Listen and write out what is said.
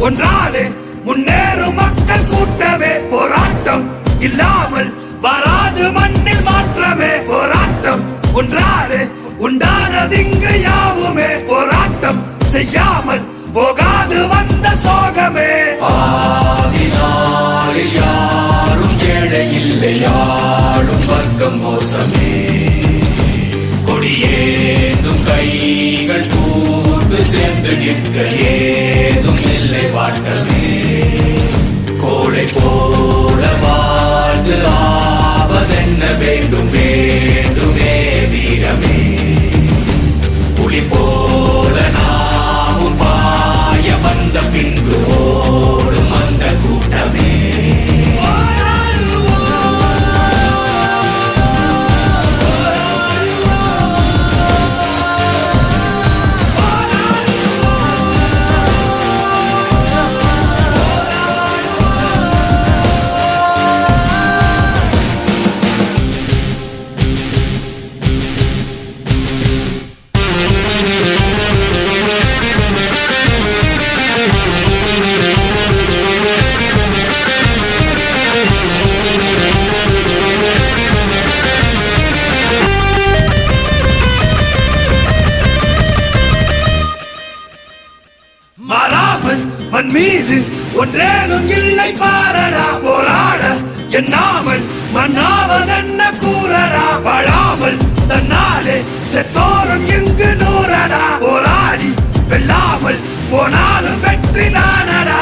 ஒன்றாலே முன்னேறும் மக்கள் கூட்டமே போராட்டம். இல்லாமல் வராது மண்ணில் மாற்றமே போராட்டம். ஒன்றாலே உண்டானதிங்கு யாவுமே போராட்டம். செய்யாமல் போகாது வந்த சோகமே. யாரும் ஏழை இல்லை யாரும் வர்க்கம் மோசமே. கொடியேந்தும் கைகள் கூட்டு சேர்ந்து நிற்க இல்லை மாறாமல் மண் மீது ஒன்றேனும் இல்லை பாரடா போராட. எண்ணாமல் மண்ணாவன் என்ன கூறடா? வாழாமல் தன்னாலே செத்தோரும் இங்கு நூறடா. போராடி வெல்லாமல் போனாலும் வெற்றி தானடா